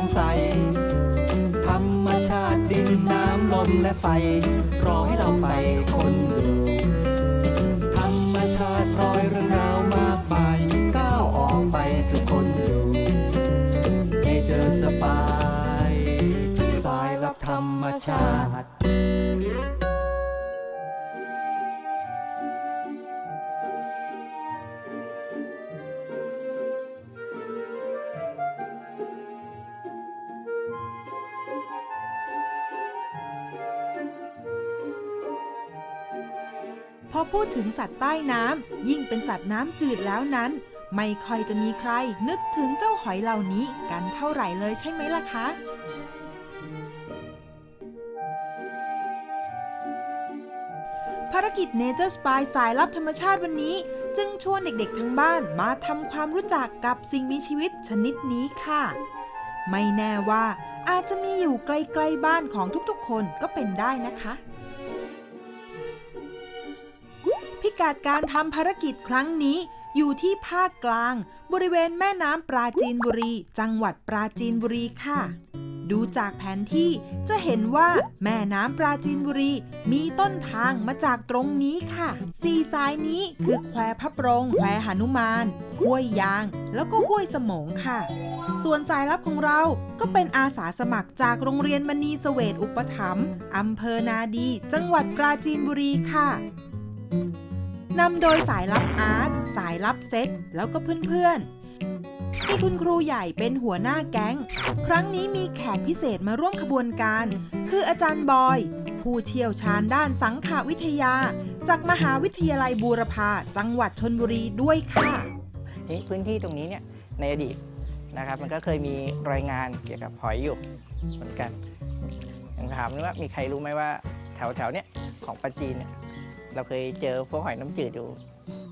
สงสัย ธรรมชาติดินน้ำลมและไฟ รอให้เราไปคนดูธรรมชาติรอยเรื่องราวมากมายก้าวออกไปสู่คนดูให้เจอสบาย สายรับธรรมชาติ พูดถึงสัตว์ใต้น้ำยิ่งเป็นสัตว์น้ำจืดแล้วนั้น ไม่ค่อยจะมีใครนึกถึงเจ้าหอยเหล่านี้กันเท่าไหร่เลยใช่ไหมล่ะคะภารกิจ Nature Spy สายลับธรรมชาติวันนี้ จึงชวนเด็กๆทั้งบ้านมาทำความรู้จักกับสิ่งมีชีวิตชนิดนี้ค่ะ ไม่แน่ว่าอาจจะมีอยู่ใกล้ๆบ้านของทุกๆคนก็เป็นได้นะคะ กัดการทำภารกิจครั้งนี้ อยู่ที่ภาคกลาง บริเวณแม่น้ำปราจีนบุรี จังหวัดปราจีนบุรีค่ะ ดูจากแผนที่จะเห็นว่าแม่น้ำปราจีนบุรี มีต้นทางมาจากตรงนี้ค่ะสี่สายนี้คือแควพระปรงแควหนุมาน ห้วยยาง แล้วก็ห้วยสมงค่ะ ส่วนสายลับของเราก็เป็นอาสาสมัครจากโรงเรียนมณีเสวตอุปถัมภ์อำเภอนาดี จังหวัดปราจีนบุรีค่ะ นำโดยสายลับอาร์ต สายลับเซ็ก แล้วก็เพื่อนๆมีคุณครูใหญ่เป็นหัวหน้าแก๊ง ครั้งนี้มีแขกพิเศษมาร่วมขบวนการ คืออาจารย์บอย ผู้เชี่ยวชาญด้านสังขาวิทยา จากมหาวิทยาลัยบูรพาจังหวัดชนบุรีด้วยค่ะนี้พื้นที่ตรงนี้เนี่ยในอดีตนะครับมันก็เคยมีรายงานเกี่ยวกับหอยอยู่เหมือนกันอย่างถามว่ามีใครรู้ไหมว่าแถวแถวๆเนี้ยของปาจีนเนี่ย เราเคยเจอพวกหอยน้ำจืดอยู่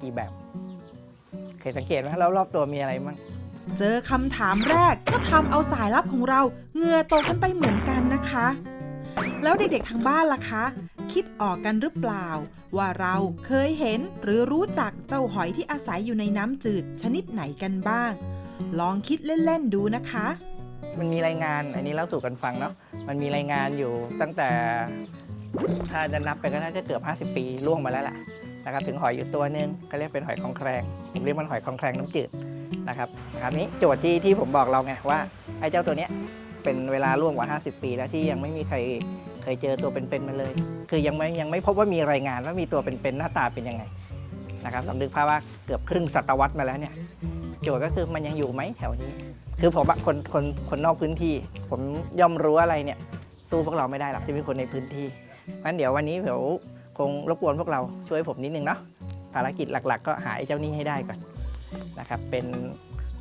กี่แบบ เคยสังเกตไหมแล้วรอบตัวมีอะไรบ้างเจอคำถามแรกก็ทำเอาสายลับของเราเหงื่อตกกันไปเหมือนกันนะคะ แล้วเด็กๆทางบ้านล่ะคะ คิดออกกันหรือเปล่า ว่าเราเคยเห็นหรือรู้จักเจ้าหอยที่อาศัยอยู่ในน้ำจืดชนิดไหนกันบ้าง ลองคิดเล่นๆดูนะคะ มันมีรายงานอันนี้เล่าสู่กันฟังเนาะมันมีรายงานอยู่ตั้งแต่ ถ้าจะนับไปก็น่าจะเกือบ 50 ปีล่วงมาแล้วล่ะนะครับถึงหอยอยู่ตัวหนึงก็เรียกเป็นหอยคองแครงผมเรียกมันหอยคองแครงน้ำจืดนะครับครับนี้โจทย์ที่ที่ผมบอกเราไงว่าไอ้เจ้าตัวเนี้ยเป็นเวลาล่วงกว่า 50 ปีแล้วที่ยังไม่มีใครเคยเจอตัวเป็นๆมันเลย คือยังไม่ยังไม่พบว่ามีรายงานว่ามีตัวเป็นๆหน้าตาเป็นยังไงนะครับลองนึกภาพว่าเกือบครึ่งศตวรรษมาแล้วเนี่ยโจทย์ก็คือมันยังอยู่ไหมแถวนี้ คือผมคนคนคนนอกพื้นที่ ผมย่อมรู้อะไรเนี่ยสู้พวกเราไม่ได้หรอกที่เป็นคนในพื้นที่ งั้นเดี๋ยววันนี้เดี๋ยวคงรบกวนพวกเราช่วยผมนิดนึงเนาะภารกิจหลัก ๆ ก็หาไอ้เจ้านี้ให้ได้ก่อนนะครับ เป็น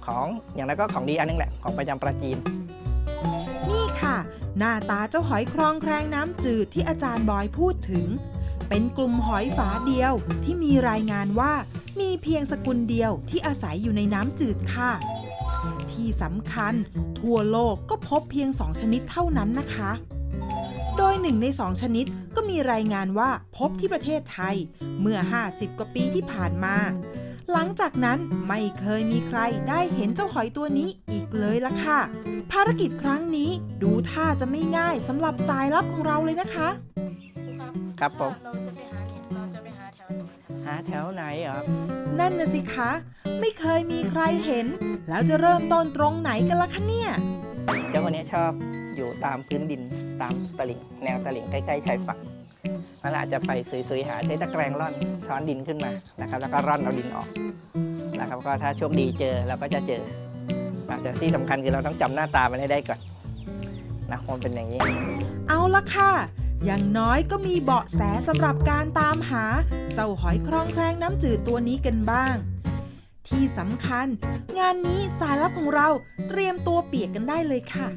ของอย่างนั้นก็ของดีอันนึงแหละของประจำปราจีน นี่ค่ะ หน้าตาเจ้าหอยครองแครงน้ำจืดที่อาจารย์บอยพูดถึง เป็นกลุ่มหอยฝาเดียวที่มีรายงานว่ามีเพียงสกุลเดียวที่อาศัยอยู่ในน้ำจืดค่ะ ที่สำคัญ ทั่วโลกก็พบเพียงสองชนิดเท่านั้นนะคะ โดยหนึ่งในสองชนิดก็มีรายงานว่าพบที่ประเทศไทย เมื่อ 50 กว่าปีที่ผ่านมา หลังจากนั้นไม่เคยมีใครได้เห็นเจ้าหอยตัวนี้อีกเลยละค่ะ ภารกิจครั้งนี้ดูท่าจะไม่ง่ายสำหรับสายลับของเราเลยนะคะ ครับผม เราจะไปหาเนี่ยเราจะไปหาแถวไหนคะหาแถวไหนเหรอนั่นนะสิคะ ไม่เคยมีใครเห็น แล้วจะเริ่มต้นตรงไหนกันล่ะคะเนี่ย เจ้าคนนี้ชอบอยู่ตามพื้นดิน ตามตลิ่งแนวตลิ่งใกล้ๆชายฝั่งนั่นแหละอาจจะไปซุยๆหาใช้ตะแกรงร่อนช้อนดินขึ้นมานะครับ แล้วก็ร่อนเอาดินออกนะครับ ก็ถ้าโชคดีเจอเราก็จะเจอแต่ที่สำคัญคือเราต้องจำหน้าตามันให้ได้ก่อนนะมันเป็นอย่างนี้ เอาละค่ะ อย่างน้อยก็มีเบาะแสสำหรับการตามหา เจ้าหอยครองแครงน้ำจืดตัวนี้กันบ้าง ที่สำคัญ งานนี้สายลับของเราเตรียมตัวเปียกกันได้เลยค่ะ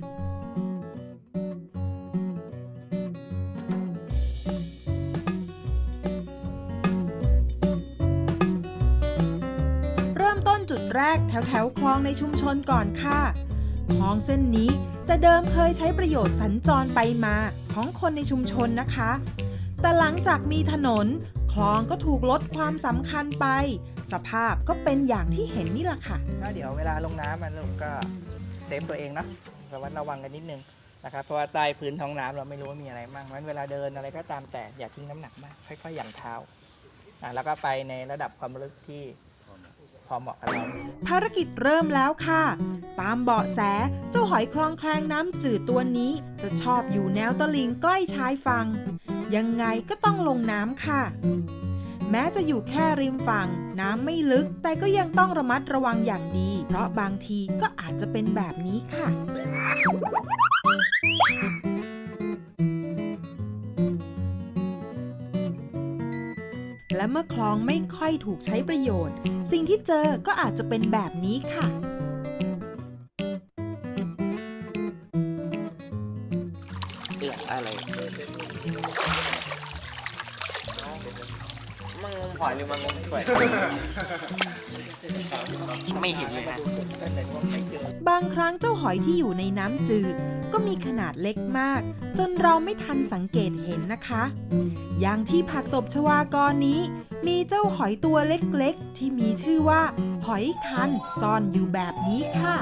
แรกแถวแถวๆคลองในชุมชนก่อนค่ะ คลองเส้นนี้แต่เดิมเคยใช้ประโยชน์สัญจรไปมาของคนในชุมชนนะคะ แต่หลังจากมีถนน คลองก็ถูกลดความสำคัญไป สภาพก็เป็นอย่างที่เห็นนี่แหละค่ะ ก็เดี๋ยวเวลาลงน้ำมันก็เซฟตัวเองเนาะระมัดระวังกันนิดนึงนะครับเพราะว่าใต้พื้นท้องน้ำเราไม่รู้ว่ามีอะไรบ้างงั้นเวลาเดินอะไรก็ตามแต่อย่าทิ้งน้ำหนักมากค่อยๆหยั่งเท้าอะแล้วก็ไปในระดับความลึกที่ พอเหมาะกับเราภารกิจเริ่มแล้วค่ะ ตามเบาะแสเจ้าหอยคลองแคลงน้ำจืดตัวนี้ จะชอบอยู่แนวตลิ่งใกล้ชายฝั่งยังไงก็ต้องลงน้ำค่ะ แม้จะอยู่แค่ริมฝั่ง น้ำไม่ลึก แต่ก็ยังต้องระมัดระวังอย่างดี เพราะบางทีก็อาจจะเป็นแบบนี้ค่ะ และเมื่อคลองไม่ค่อยถูกใช้ประโยชน์ สิ่งที่เจอก็อาจจะเป็นแบบนี้ค่ะเอื้ออะไรมึงงมหอยหรือมึงงมกล้วย ไม่เห็นเลยนะ บางครั้งเจ้าหอยที่อยู่ในน้ำจืด ก็มีขนาดเล็กมาก จนเราไม่ทันสังเกตเห็นนะคะ อย่างที่ผักตบชวากรนี้ มีเจ้าหอยตัวเล็กๆ ที่มีชื่อว่า หอยคันซ่อนอยู่แบบนี้ค่ะ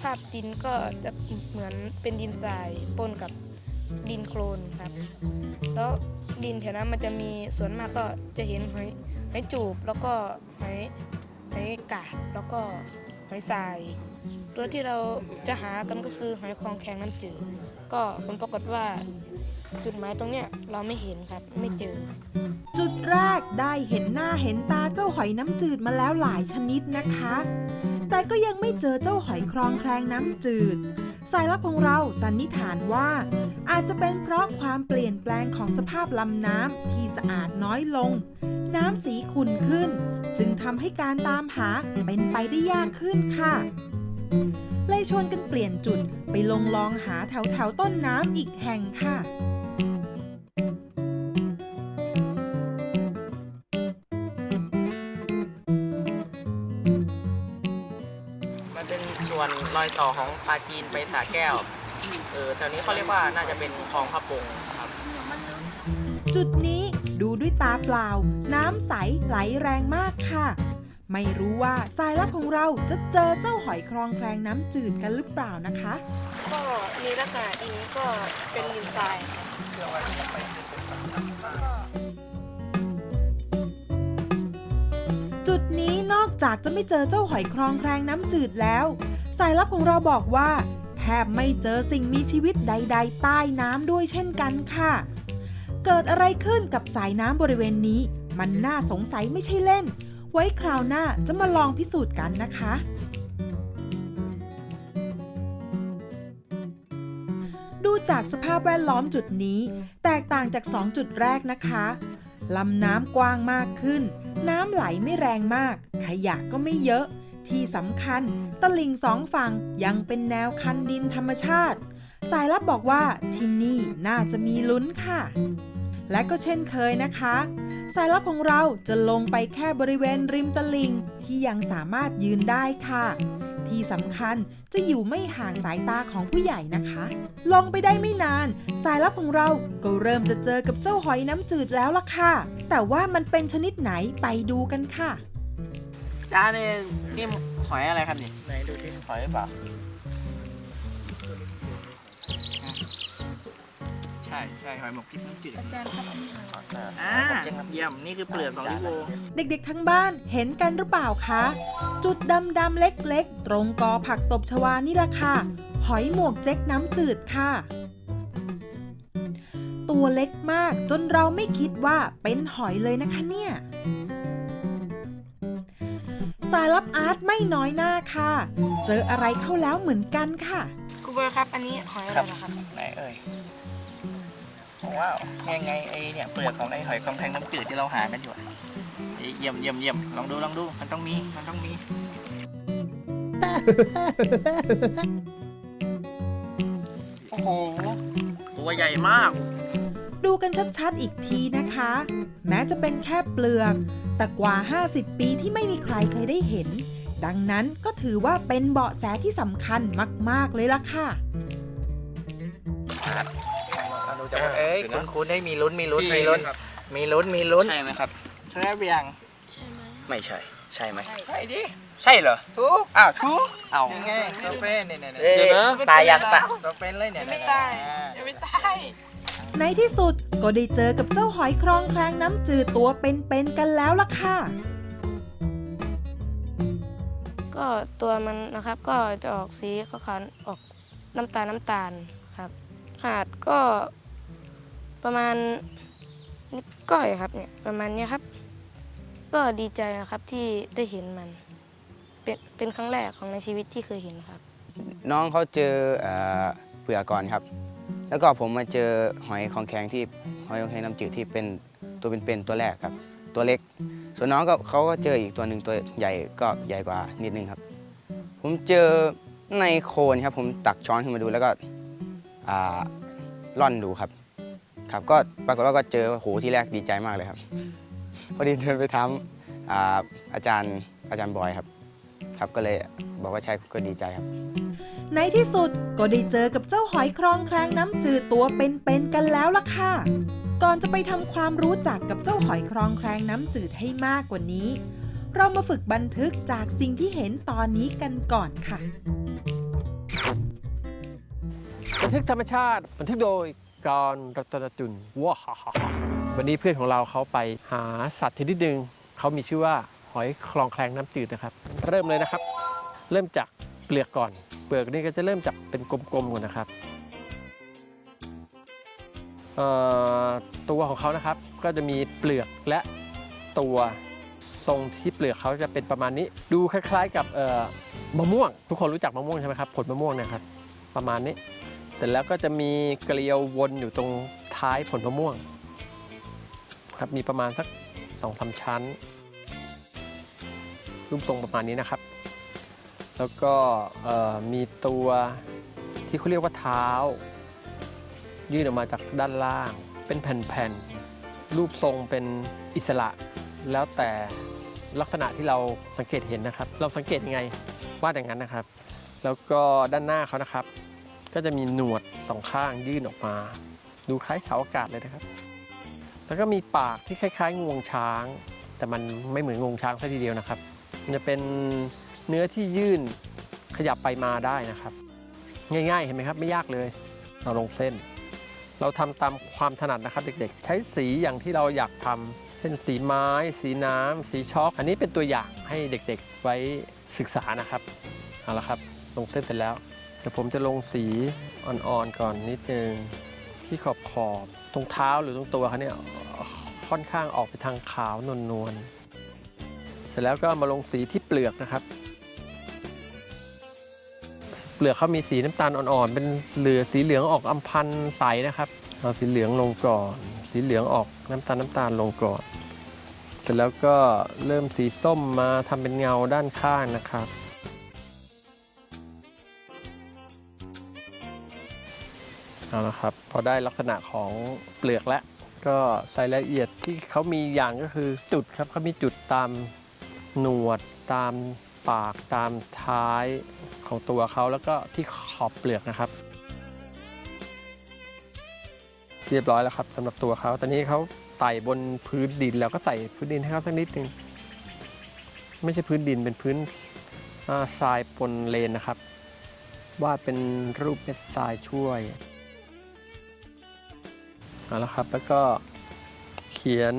ภาพดินก็จะเหมือนเป็นดินทรายปนกับดินโคลนครับ แล้วดินแถวนั้นมันจะมีส่วนมากก็จะเห็นหอยหอยจูบแล้วก็หอยหอยกาบแล้วก็หอยทราย ตัวที่เราจะหากันก็คือหอยคลองแข็งน้ำจืดก็ผลปรากฏว่าจุดหมายตรงเนี้ยเราไม่เห็นครับไม่เจอ จุดแรกได้เห็นหน้าเห็นตาเจ้าหอยน้ำจืดมาแล้วหลายชนิดนะคะ แต่ก็ยังไม่เจอเจ้าหอยครองแคลงน้ำจืด สายลับของเราสันนิษฐานว่า อาจจะเป็นเพราะความเปลี่ยนแปลงของสภาพลำน้ำที่สะอาดน้อยลง น้ำสีขุ่นขึ้น จึงทำให้การตามหาเป็นไปได้ยากขึ้นค่ะเลยชวนกันเปลี่ยนจุดไปลงลองหาแถวแถวต้นน้ำอีกแห่งค่ะ ส่วนรอยต่อของปลาจีนไปสาแก้ว เออแถวนี้เขาเรียกว่าน่าจะเป็นคลองพระปงครับ จุดนี้ดูด้วยตาเปล่า น้ำใสไหลแรงมากค่ะ ไม่รู้ว่าสายลับของเราจะเจอเจ้าหอยครองแคลงน้ำจืดกันหรือเปล่านะคะ ก็มีลักษณะดินก็เป็นดินทรายจุดนี้นอกจากจะไม่เจอเจ้าหอยครองแคลงน้ำจืดแล้ว สายลับของเราบอกว่า แทบไม่เจอสิ่งมีชีวิตใด ๆ ใต้น้ำด้วยเช่นกันค่ะ เกิดอะไรขึ้นกับสายน้ำบริเวณนี้ มันน่าสงสัยไม่ใช่เล่น ไว้คราวหน้าจะมาลองพิสูจน์กันนะคะดูจากสภาพแวดล้อมจุดนี้ แตกต่างจาก 2 จุดแรกนะคะ ลำน้ำกว้างมากขึ้น น้ำไหลไม่แรงมาก ขยะก็ไม่เยอะ ที่สำคัญตลิ่งสองฝั่งยังเป็นแนวคันดินธรรมชาติ สายลับบอกว่าที่นี่น่าจะมีลุ้นค่ะ และก็เช่นเคยนะคะ สายลับของเราจะลงไปแค่บริเวณริมตลิ่งที่ยังสามารถยืนได้ค่ะ ที่สำคัญจะอยู่ไม่ห่างสายตาของผู้ใหญ่นะคะ ลงไปได้ไม่นาน สายลับของเราก็เริ่มจะเจอกับเจ้าหอยน้ำจืดแล้วล่ะค่ะ แต่ว่ามันเป็นชนิดไหนไปดูกันค่ะ จ้าเนี่ยนี่หอยอะไรครับนี่ไหนดูที่หอยหรือเปล่าใช่ใช่หอยหมกพริกน้ำจืดอาจารย์ครับอ่าเยี่ยมนี่คือเปลือกของลิโวเด็กๆทั้งบ้านเห็นกันหรือเปล่าคะ จุดดำๆเล็กๆ ตรงกอผักตบชวานี่ล่ะค่ะ หอยหมวกเจ๊กน้ำจืดค่ะตัวตัวเล็กมากจนเราไม่คิดว่าเป็นหอยเลยนะคะเนี่ย สายลับอาร์ตไม่น้อยหน้าค่ะ เจออะไรเข้าแล้วเหมือนกันค่ะครูเบอร์ครับ อันนี้หอยอะไรนะครับ ไหนเอ่ยว้าวยังไงไอเนี่ยเปลือกของไอหอยคองแทงน้ำจืดที่เราหากันอยู่อะเยี่ยมเยี่ยมเยี่ยมลองดูลองดูมันต้องมีมันต้องมีโอ้โหตัวใหญ่มาก ดูกันชัดๆอีกทีนะคะ แม้จะเป็นแค่เปลือก แต่กว่า 50 ปีที่ไม่มีใครเคยได้เห็น ดังนั้นก็ถือว่าเป็นเบาะแสที่สำคัญมาก ๆ เลยล่ะค่ะเราดูจากว่าเอ้ยคุณคุณได้มีลุ้นมีลุ้นมีลุ้นมีลุ้นมีลุ้นใช่ไหมครับใช่ไหมเบียงไม่ใช่ ใช่ไหมใช่ดิใช่เหรอทุกอ้าวทุกเอายังไงตัวเป็นเนี่ยเนี่ยเดี๋ยวนะตายยังตายตัวเป็นเลยเนี่ยไม่ตายยังไม่ตาย ในที่สุดก็ได้เจอกับเจ้าหอยครองแครงน้ำจืดตัวเป็นๆกันแล้วล่ะค่ะ ก็ตัวมันนะครับก็จะออกสีขาวๆออกน้ำตาลน้ำตาลครับ ขนาดก็ประมาณนิ้วก้อยครับเนี่ยประมาณเนี้ยครับ ก็ดีใจนะครับที่ได้เห็นมัน เป็นเป็นครั้งแรกของในชีวิตที่เคยเห็นครับ น้องเขาเจอเอ่อเปลือกก่อนครับ แล้วก็ผมมาเจอหอยของแข็งที่หอยของแข็งน้ำจืดที่เป็นตัวเป็นๆตัวแรกครับ ตัวเล็ก ส่วนน้องก็เขาก็เจออีกตัวหนึ่งตัวใหญ่ก็ใหญ่กว่านิดนึงครับ ผมเจอในโคนครับ ผมตักช้อนขึ้นมาดูแล้วก็ล่อนดูครับ ครับก็ปรากฏว่าก็เจอโหที่แรกดีใจมากเลยครับพอดีเดินไปถามอาอาจารย์อาจารย์บอยครับ ครับก็เลยบอกว่าใช่ก็ดีใจครับ ในที่สุดก็ได้เจอกับเจ้าหอยครองแครงน้ำจืดตัวเป็นๆกันแล้วล่ะค่ะ ก่อนจะไปทำความรู้จักกับเจ้าหอยครองแครงน้ำจืดให้มากกว่านี้ เรามาฝึกบันทึกจากสิ่งที่เห็นตอนนี้กันก่อนค่ะ บันทึกธรรมชาติบันทึกโดยการรัตนจุนว้าฮ่าฮ่าฮ่าวันนี้เพื่อนของเราเขาไปหาสัตว์ชนิดหนึ่งเขามีชื่อว่าหอยคลองแคลงน้ำจืดนะครับ เริ่มเลยนะครับ เริ่มจากเปลือกก่อน เปลือกนี่ก็จะเริ่มจากเป็นกลมๆก่อนนะครับตัวของเขานะครับก็จะมีเปลือกและตัวทรงที่เปลือกเขาจะเป็นประมาณนี้ ดูคล้าย ๆ กับมะม่วง ทุกคนรู้จักมะม่วงใช่ไหมครับผลมะม่วงนะครับ ประมาณนี้ เสร็จแล้วก็จะมีเกลียววนอยู่ตรงท้ายผลมะม่วงครับมีประมาณสักสองสาชั้นรูปทรงประมาณนี้นะครับ แล้วก็มีตัวที่เขาเรียกว่าเท้า ยื่นออกมาจากด้านล่าง เป็นแผ่นๆ รูปทรงเป็นอิสระ แล้วแต่ลักษณะที่เราสังเกตเห็นนะครับ เราสังเกตยังไงว่าอย่างนั้นนะครับ แล้วก็ด้านหน้าเขานะครับ ก็จะมีหนวดสองข้างยื่นออกมา ดูคล้ายเสาอากาศเลยนะครับ แล้วก็มีปากที่คล้ายๆงวงช้าง แต่มันไม่เหมือนงวงช้างซะทีเดียวนะครับ มันจะเป็น เนื้อที่ยื่นขยับไปมาได้นะครับ ง่ายๆเห็นไหมครับ ไม่ยากเลย เราลงเส้น เราทำตามความถนัดนะครับ เด็กๆ ใช้สีอย่างที่เราอยากทำเช่นสีไม้ สีน้ำสีช็อก อันนี้เป็นตัวอย่างให้เด็กๆไว้ศึกษานะครับเอาละครับ ลงเส้นเสร็จแล้วเดี๋ยวผมจะลงสีอ่อนๆก่อนนิดนึงที่ขอบขอบตรงเท้าหรือตรงตัวเขาเนี่ยค่อนข้างออกไปทางขาวนวลๆเสร็จแล้วก็มาลงสีที่เปลือกนะครับ เปลือกเขามีสีน้ำตาลอ่อนๆ เป็นเหลือสีเหลืองออกอำพันใสนะครับ เอาสีเหลืองลงก่อน สีเหลืองออกน้ำตาลน้ำตาลลงก่อน เสร็จแล้วก็เริ่มสีส้มมาทำเป็นเงาด้านข้างนะครับ เอาละครับ พอได้ลักษณะของเปลือกแล้วก็ใส่รายละเอียดที่เขามีอย่างก็คือจุดครับเขามีจุดตามหนวดตาม ปากตามท้ายของตัวเขาแล้วก็ที่ขอบเปลือกนะครับ เรียบร้อยแล้วครับสำหรับตัวเขาตอนนี้เขาไต่บนพื้นดินแล้วก็ใส่พื้นดินให้เขาสักนิดหนึงไม่ใช่พื้นดินเป็นพื้นทรายปนเลนนะครับ วาดเป็นรูปเม็ดทรายช่วยเอาละครับแล้วก็เขียน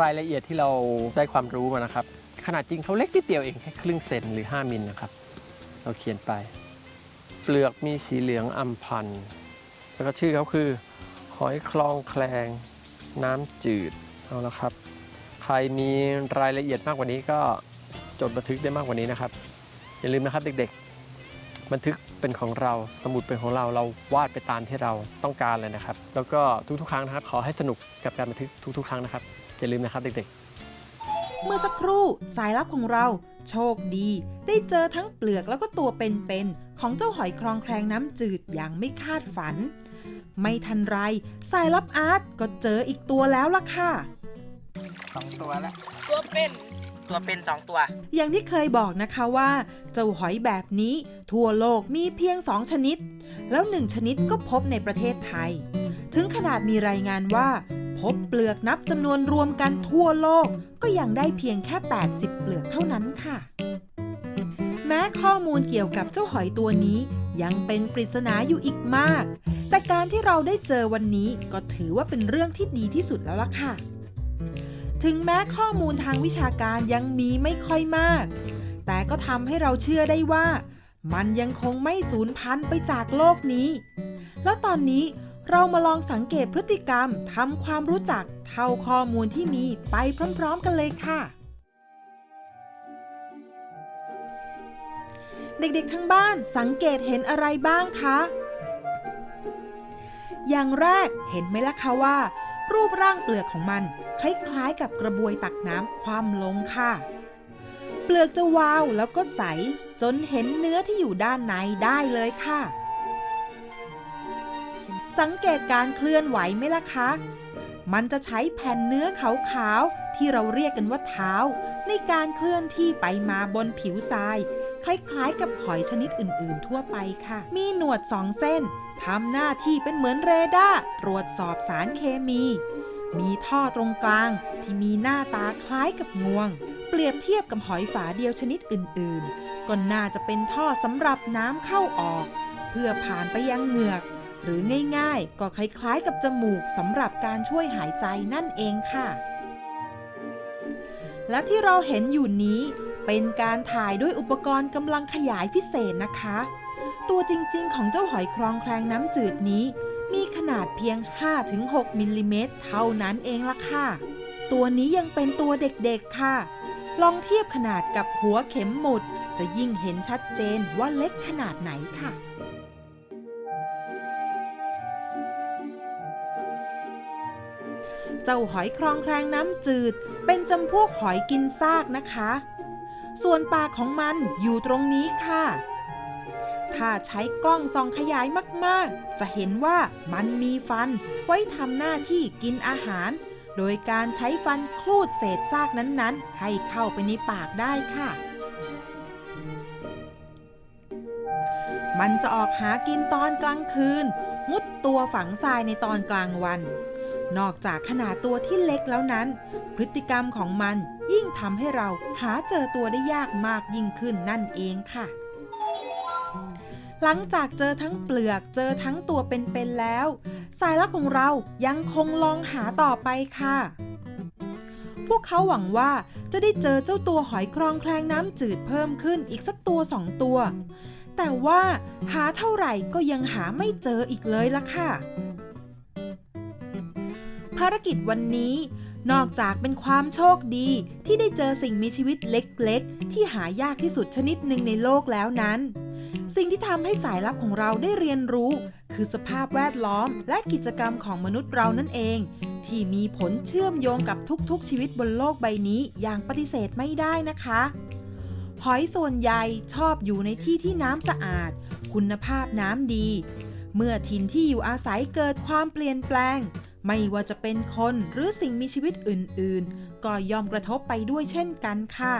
รายละเอียดที่เราได้ความรู้มานะครับ นาดจริงเขาเล็กนิดเดียวเองแค่ครึ่งเซนหรือ 5มิลนะครับ เราเขียนไป เปลือกมีสีเหลืองอำพันธ์แล้วก็ชื่อเขาคือ หอยคลองแคลง น้ำจืดเอาละครับ ใครมีรายละเอียดมากกว่านี้ก็จดบันทึกได้มากกว่านี้นะครับ อย่าลืมนะครับเด็กๆ บันทึกเป็นของเราสมุดเป็นของเราเราวาดไปตามที่เราต้องการเลยนะครับ แล้วก็ทุกๆ ครั้งนะครับ ขอให้สนุกกับการบันทึกทุกๆ ครั้งนะครับอย่าลืมนะครับเด็กๆ เมื่อสักครู่สายลับของเราโชคดี ได้เจอทั้งเปลือกแล้วก็ตัวเป็นๆของเจ้าหอยคลองแคลงน้ำจืดอย่างไม่คาดฝัน ไม่ทันไรสายลับอาร์ตก็เจออีกตัวแล้วล่ะค่ะสองตัวแล้วตัวเป็นตัวเป็นสองตัว อย่างที่เคยบอกนะคะว่า เจ้าหอยแบบนี้ทั่วโลกมีเพียงสองชนิด แล้วหนึ่งชนิดก็พบในประเทศไทย ถึงขนาดมีรายงานว่า พบเปลือกนับจำนวนรวมกันทั่วโลก ก็ยังได้เพียงแค่ 80 เปลือกเท่านั้นค่ะ แม้ข้อมูลเกี่ยวกับเจ้าหอยตัวนี้ยังเป็นปริศนาอยู่อีกมาก แต่การที่เราได้เจอวันนี้ก็ถือว่าเป็นเรื่องที่ดีที่สุดแล้วล่ะค่ะ ถึงแม้ข้อมูลทางวิชาการยังมีไม่ค่อยมาก แต่ก็ทำให้เราเชื่อได้ว่า มันยังคงไม่สูญพันธุ์ไปจากโลกนี้ แล้วตอนนี้ เรามาลองสังเกตพฤติกรรมทำความรู้จักเท่าข้อมูลที่มีไปพร้อมๆกันเลยค่ะ เด็กๆทั้งบ้านสังเกตเห็นอะไรบ้างคะ อย่างแรกเห็นไหมล่ะคะว่า รูปร่างเปลือกของมัน คล้ายๆกับกระบวยตักน้ำคว่ำลงค่ะ เปลือกจะวาวแล้วก็ใส จนเห็นเนื้อที่อยู่ด้านในได้เลยค่ะ สังเกตการเคลื่อนไหวไหมล่ะคะ มันจะใช้แผ่นเนื้อขาวๆที่เราเรียกกันว่าเท้า ในการเคลื่อนที่ไปมาบนผิวทราย คล้ายๆ กับหอยชนิดอื่นๆ ทั่วไปค่ะ มีหนวดสองเส้นทำหน้าที่เป็นเหมือนเรดาร์ตรวจสอบสารเคมี มีท่อตรงกลางที่มีหน้าตาคล้ายกับงวง เปรียบเทียบกับหอยฝาเดียวชนิดอื่นๆ ก็น่าจะเป็นท่อสำหรับน้ำเข้าออก เพื่อผ่านไปยังเหงือก หรือง่ายๆ ก็คล้ายๆกับจมูกสำหรับการช่วยหายใจนั่นเองค่ะ และที่เราเห็นอยู่นี้เป็นการถ่ายด้วยอุปกรณ์กำลังขยายพิเศษนะคะ ตัวจริงๆ ของเจ้าหอยครองแครงน้ำจืดนี้ มีขนาดเพียง 5-6 มิลลิเมตรเท่านั้นเองล่ะค่ะ ตัวนี้ยังเป็นตัวเด็กๆค่ะ ลองเทียบขนาดกับหัวเข็มหมุด จะยิ่งเห็นชัดเจนว่าเล็กขนาดไหนค่ะ เจ้าหอยครองแครงน้ำจืด เป็นจำพวกหอยกินซากนะคะ ส่วนปากของมันอยู่ตรงนี้ค่ะ ถ้าใช้กล้องส่องขยายมากๆ จะเห็นว่ามันมีฟันไว้ทำหน้าที่กินอาหาร โดยการใช้ฟันคลูดเศษซากนั้นๆ ให้เข้าไปในปากได้ค่ะ มันจะออกหากินตอนกลางคืน มุดตัวฝังทรายในตอนกลางวัน นอกจากขนาดตัวที่เล็กแล้วนั้น พฤติกรรมของมันยิ่งทำให้เราหาเจอตัวได้ยากมากยิ่งขึ้นนั่นเองค่ะ หลังจากเจอทั้งเปลือกเจอทั้งตัวเป็นๆแล้ว สายลับของเรายังคงลองหาต่อไปค่ะ พวกเขาหวังว่าจะได้เจอเจ้าตัวหอยครองแคลงน้ำจืดเพิ่มขึ้นอีกสักตัวสองตัว แต่ว่าหาเท่าไหร่ก็ยังหาไม่เจออีกเลยล่ะค่ะ ภารกิจวันนี้ นอกจากเป็นความโชคดีที่ได้เจอสิ่งมีชีวิตเล็กๆ ที่หายากที่สุดชนิดหนึ่งในโลกแล้วนั้น สิ่งที่ทำให้สายลับของเราได้เรียนรู้ คือสภาพแวดล้อมและกิจกรรมของมนุษย์เรานั่นเอง ที่มีผลเชื่อมโยงกับทุกๆ ชีวิตบนโลกใบนี้อย่างปฏิเสธไม่ได้นะคะหอยส่วนใหญ่ชอบอยู่ในที่ที่น้ำสะอาด คุณภาพน้ำดี เมื่อถิ่นที่อยู่อาศัยเกิดความเปลี่ยนแปลง ไม่ว่าจะเป็นคนหรือสิ่งมีชีวิตอื่นๆ ก็ยอมกระทบไปด้วยเช่นกันค่ะ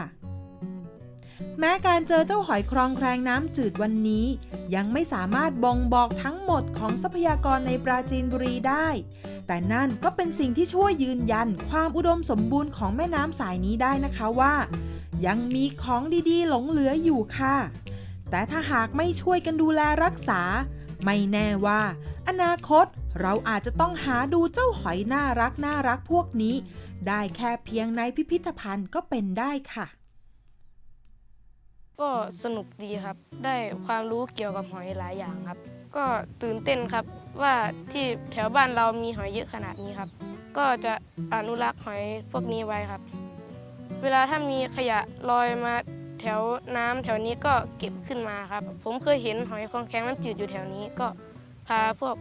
แม้การเจอเจ้าหอยครองแครงน้ำจืดวันนี้ ยังไม่สามารถบ่งบอกทั้งหมดของทรัพยากรในปราจีนบุรีได้ แต่นั่นก็เป็นสิ่งที่ช่วยยืนยันความอุดมสมบูรณ์ของแม่น้ำสายนี้ได้นะคะว่า ยังมีของดีๆ หลงเหลืออยู่ค่ะ แต่ถ้าหากไม่ช่วยกันดูแลรักษา ไม่แน่ว่า อนาคตเราอาจจะต้องหาดูเจ้าหอยน่ารักน่ารักพวกนี้ ได้แค่เพียงในพิพิธภัณฑ์ก็เป็นได้ค่ะ ก็สนุกดีครับ ได้ความรู้เกี่ยวกับหอยหลายอย่างครับ ก็ตื่นเต้นครับว่าที่แถวบ้านเรามีหอยเยอะขนาดนี้ครับ ก็จะอนุรักษ์หอยพวกนี้ไว้ครับ เวลาถ้ามีขยะลอยมา แถวน้ำแถวนี้ก็เก็บขึ้นมาครับ ผมเคยเห็นหอยคองแข็งน้ำจืดอยู่แถวนี้ก็พาพวก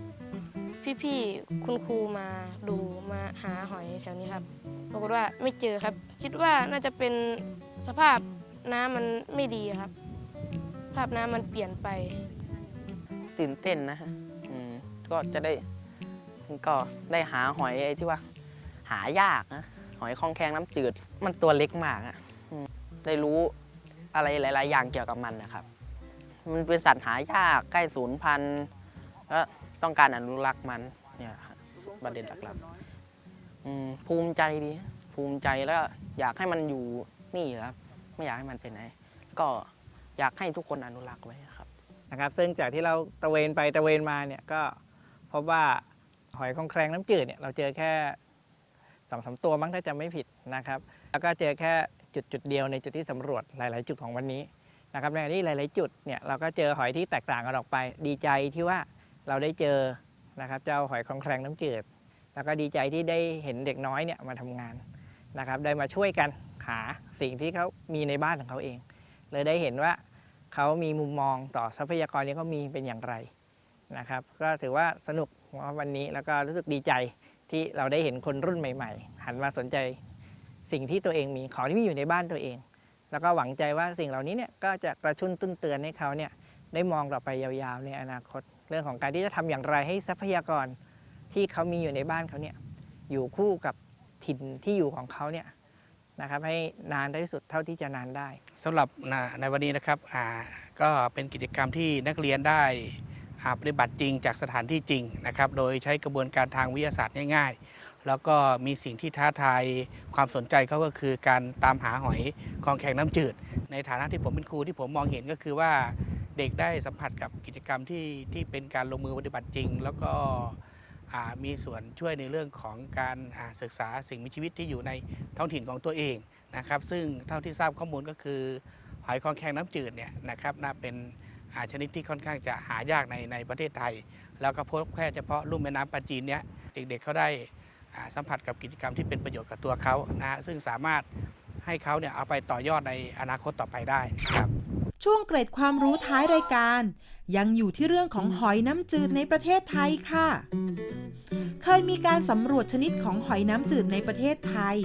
พี่ๆคุณครูมาดูมาหาหอยแถวนี้ครับปรากฏว่าไม่เจอครับ คิดว่าน่าจะเป็นสภาพน้ำมันไม่ดีครับ ภาพน้ำมันเปลี่ยนไป ตื่นเต้นนะฮะก็จะได้ก็ได้หาหอยไอ้ที่ว่า หายากนะหอยคองแคงน้ำจืด มันตัวเล็กมากอะได้รู้ อะไรหลาย ๆ อย่างเกี่ยวกับมันนะครับ มันเป็นสัตว์หายากใกล้สูญพันธุ์แล้วต้องการอนุรักษ์มันเนี่ยประเด็นหลักๆอืมภูมิใจดี ภูมิใจแล้วอยากให้มันอยู่นี่ครับ ไม่อยากให้มันไปไหน ก็อยากให้ทุกคนอนุรักษ์ไว้ครับนะครับ ซึ่งจากที่เราตระเวนไปตระเวนมาเนี่ยก็พบว่าหอยคองแครงน้ำจืดเนี่ยเราเจอแค่สองสามตัวมั้งถ้าจำไม่ผิดนะครับ แล้วก็เจอแค่ จุดจุดเดียวในจุดที่สำรวจหลาย ๆ จุดของวันนี้นะครับในขณะที่หลาย ๆ จุดเนี่ยเราก็เจอหอยที่แตกต่างกันออกไป ดีใจที่ว่าเราได้เจอนะครับเจ้าหอยคลองแครงน้ำจืด แล้วก็ดีใจที่ได้เห็นเด็กน้อยเนี่ยมาทำงานนะครับได้มาช่วยกันหาสิ่งที่เขามีในบ้านของเขาเอง เลยได้เห็นว่าเขามีมุมมองต่อทรัพยากรที่เขามีเป็นอย่างไรนะครับก็ถือว่าสนุกวันนี้แล้วก็รู้สึกดีใจที่เราได้เห็นคนรุ่นใหม่ ๆ หันมาสนใจ สิ่งที่ตัวเองมีของที่มีอยู่ในบ้านตัวเอง แล้วก็หวังใจว่าสิ่งเหล่านี้เนี่ยก็จะกระชุ่นตุ้นเตือนให้เขาเนี่ยได้มองต่อไปยาวๆในอนาคต เรื่องของการที่จะทำอย่างไรให้ทรัพยากรที่เขามีอยู่ในบ้านเขาเนี่ยอยู่คู่กับถิ่นที่อยู่ของเขาเนี่ยนะครับให้นานที่สุดเท่าที่จะนานได้สำหรับในวันนี้นะครับอ่าก็เป็นกิจกรรมที่นักเรียนได้อ่าปฏิบัติจริงจากสถานที่จริงนะครับ โดยใช้กระบวนการทางวิทยาศาสตร์ง่ายๆ แล้วก็มีสิ่งที่ท้าทายความสนใจเขาก็คือการตามหาหอยคลองแข็งน้ำจืด ในฐานะที่ผมเป็นครูที่ผมมองเห็นก็คือว่าเด็กได้สัมผัสกับกิจกรรมที่ที่เป็นการลงมือปฏิบัติจริง แล้วก็มีส่วนช่วยในเรื่องของการศึกษาสิ่งมีชีวิตที่อยู่ในท้องถิ่นของตัวเองนะครับซึ่งเท่าที่ทราบข้อมูลก็คือหอยคลองแคงน้ำจืดเนี่ยนะครับน่าเป็นชนิดที่ค่อนข้างจะหายากในในประเทศไทย แล้วก็พบแค่เฉพาะลุ่มแม่น้ำปาจีนเนี่ยเด็กๆเขาได้ สัมผัสกับกิจกรรมที่เป็นประโยชน์กับตัวเขานะฮะซึ่งสามารถให้เขาเนี่ยเอาไปต่อยอดในอนาคตต่อไปได้ครับช่วงเกร็ดความรู้ท้ายรายการ ยังอยู่ที่เรื่องของหอยน้ำจืดในประเทศไทยค่ะ เคยมีการสำรวจชนิดของหอยน้ำจืดในประเทศไทย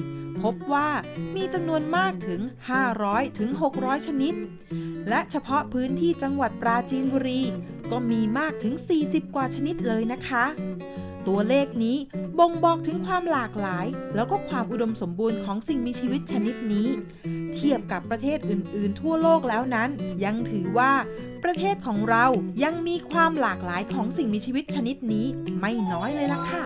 พบว่ามีจำนวนมากถึง 500 ถึง 600 ชนิด และเฉพาะพื้นที่จังหวัดปราจีนบุรี ก็มีมากถึง 40 กว่าชนิดเลยนะคะ ตัวเลขนี้บ่งบอกถึงความหลากหลาย แล้วก็ความอุดมสมบูรณ์ของสิ่งมีชีวิตชนิดนี้ เทียบกับประเทศอื่น ๆ ทั่วโลกแล้วนั้น ยังถือว่าประเทศของเรายังมีความหลากหลายของสิ่งมีชีวิตชนิดนี้ไม่น้อยเลยล่ะค่ะ